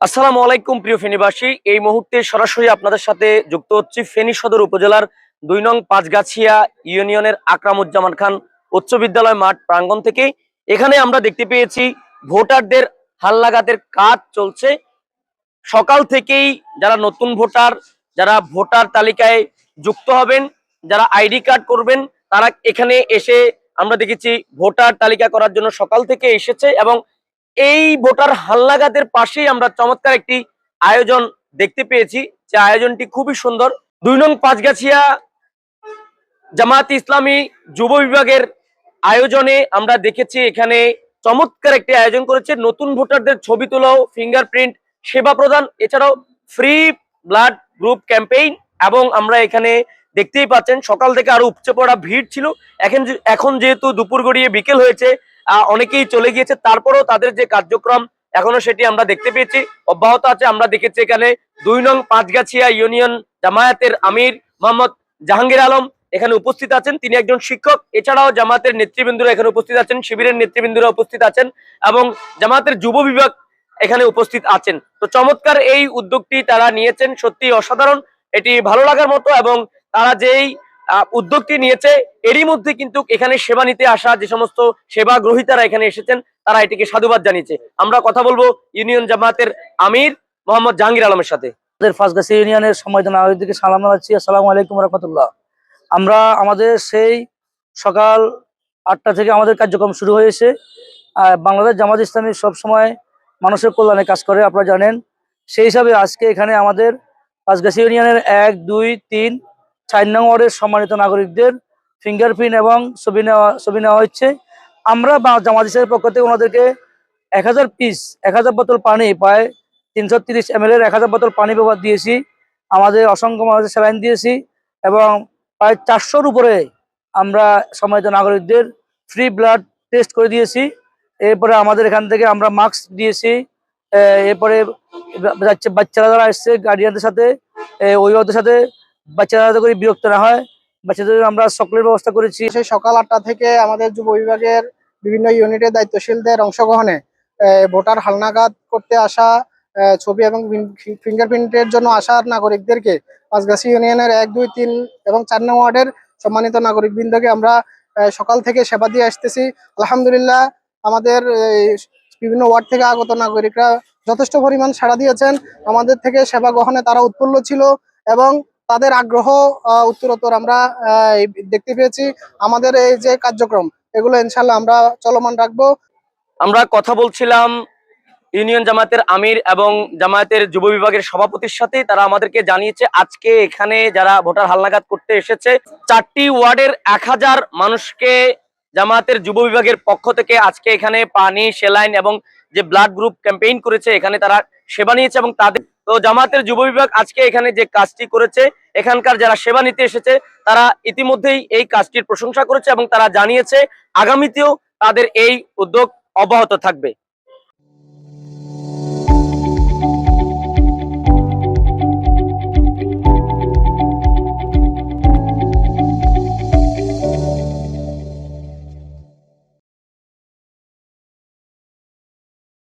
আসসালামু আলাইকুম, প্রিয় ফেনীবাসী। এই মুহূর্তে সরাসরি আপনাদের সাথে যুক্ত হচ্ছি ফেনী সদর উপজেলার দুই নং পাঁচগাছিয়া ইউনিয়নের আকরামুজ্জামান খান উচ্চ বিদ্যালয় মাঠ প্রাঙ্গণ থেকে। এখানে আমরা দেখতে পেয়েছি, ভোটারদের হালনাগাদের কাজ চলছে। সকাল থেকেই যারা নতুন ভোটার, যারা ভোটার তালিকায় যুক্ত হবেন, যারা আইডি কার্ড করবেন, তারা এখানে এসে আমরা দেখেছি, ভোটার তালিকা করার জন্য সকাল থেকে এসেছে এবং এই ভোটার হালনাগাদের পাশেই আমরা চমৎকার একটি আয়োজন দেখতে পেয়েছি। যে আয়োজনটি খুবই সুন্দর। দুই নং পাঁচগাছিয়া জামাত ইসলামী যুব বিভাগের আয়োজনে আমরা দেখেছি এখানে চমৎকার একটি আয়োজন করেছে। নতুন ভোটারদের ছবি তোলাও ফিঙ্গারপ্রিন্ট সেবা প্রদান, এছাড়াও ফ্রি ব্লাড গ্রুপ ক্যাম্পেইন এবং আমরা এখানে দেখতেই পাচ্ছেন সকাল থেকে আরও উপচে পড়া ভিড় ছিল। এখন এখন যেহেতু দুপুর গড়িয়ে বিকেল হয়েছে অনেকেই চলে গিয়েছে। তারপরেও তাদের যে কার্যক্রম, এখনও সেটি আমরা দেখতে পেয়েছি। অব্যাহত আছে, আমরা দেখেছি এখানে দুই নং পাঁচগাছিয়া ইউনিয়ন জামায়াতের আমির মোহাম্মদ জাহাঙ্গীর আলম এখানে উপস্থিত আছেন। তিনি একজন শিক্ষক। এছাড়াও জামাতের নেতৃবৃন্দরা এখানে উপস্থিত আছেন, শিবিরের নেতৃবৃন্দরা উপস্থিত আছেন এবং জামাতের যুব বিভাগ এখানে উপস্থিত আছেন। তো চমৎকার এই উদ্যোগটি তারা নিয়েছেন। সত্যি অসাধারণ। এটি ভালো লাগার মতো এবং তারা যেই উদ্যোগটি নিয়েছে। এরই মধ্যে কিন্তু এখানে সেবা নিতে আসা যে সমস্ত সেবা গ্রহীতারা এখানে এসেছেন, তারা এটিকে সাধুবাদ জানিয়েছে। আমরা কথা বলব ইউনিয়ন জামাতের আমির মোহাম্মদ জাহাঙ্গীর আলমের সাথে। আমাদের ফার্স্টগাছি ইউনিয়নের সম্মানিত নাগরিকদেরকে সালাম জানাচ্ছি। আসসালামু আলাইকুম রহমতুল্লাহ। আমরা আমাদের সেই সকাল আটটা থেকে আমাদের কার্যক্রম শুরু হয়েছে। বাংলাদেশ জামাত ইসলামী সবসময় মানুষের কল্যাণে কাজ করে, আপনারা জানেন। সেই হিসাবে আজকে এখানে আমাদের পাঁচগাছি ইউনিয়নের এক, দুই, তিন চার নং ওয়ার্ডের সম্মানিত নাগরিকদের ফিঙ্গারপ্রিন্ট এবং ছবি নেওয়া ছবি নেওয়া হচ্ছে আমরা বা- জামাত ইসলামের পক্ষ থেকে ওনাদেরকে এক হাজার পিস এক হাজার বোতল পানি প্রায় তিনশো তিরিশ এম এর এক হাজার বোতল পানি ব্যবহার দিয়েছি। আমাদের অসংখ্য মানুষের স্যালাইন দিয়েছি এবং প্রায় চারশোর উপরে আমরা সম্মানিত নাগরিকদের ফ্রি ব্লাড টেস্ট করে দিয়েছি। এরপরে আমাদের এখান থেকে আমরা মাস্ক দিয়েছি। এরপরে বাচ্চারা যারা এসছে গার্ডিয়ানদের সাথে অভিভাবকদের সাথে বাচ্চারা যাতে করে বিরক্ত না হয়, বাচ্চাদের আমরা সকলের ব্যবস্থা করেছি। সেই সকাল আটটা থেকে আমাদের যুব বিভাগের বিভিন্ন ইউনিটের দায়িত্বশীলদের অংশগ্রহণে ভোটার হালনাগাদ করতে আসা ছবি এবং ফিঙ্গারপ্রিন্টের জন্য আসা নাগরিকদেরকে পাঁচগাছি ইউনিয়নের এক, দুই, তিন এবং চার নং ওয়ার্ডের সম্মানিত নাগরিক বৃন্দকে আমরা সকাল থেকে সেবা দিয়ে আসতেছি। আলহামদুলিল্লাহ, আমাদের বিভিন্ন ওয়ার্ড থেকে আগত নাগরিকরা যথেষ্ট পরিমাণ সাড়া দিয়েছেন। আমাদের থেকে সেবা গ্রহণে তারা উৎফুল্ল ছিল এবং তাদের আগ্রহ উত্তরোত্তর আমরা দেখতে পেয়েছি। আমাদের এই যে কার্যক্রম, এগুলো ইনশাল্লাহ আমরা চলমান রাখব। আমরা কথা বলছিলাম ইউনিয়ন জামায়াতের আমির এবং জামায়াতের যুব বিভাগের সভাপতির সাথে তারা আমাদেরকে জানিয়েছে, আজকে এখানে যারা ভোটার হালনাগাদ করতে এসেছে, চারটি ওয়ার্ডের এক হাজার মানুষকে জামায়াতের যুব বিভাগের পক্ষ থেকে আজকে এখানে পানি, সেলাইন এবং যে ব্লাড গ্রুপ ক্যাম্পেইন করেছে, এখানে তারা সেবা নিয়েছে এবং তাদের তো জামাতের যুব বিভাগ আজকে এখানে যে কাজটি করেছে, এখানকার যারা সেবা নিতে এসেছে, তারা ইতিমধ্যেই এই কাজটির প্রশংসা করেছে এবং তারা জানিয়েছে, আগামীতেও তাদের এই উদ্যোগ অব্যাহত থাকবে।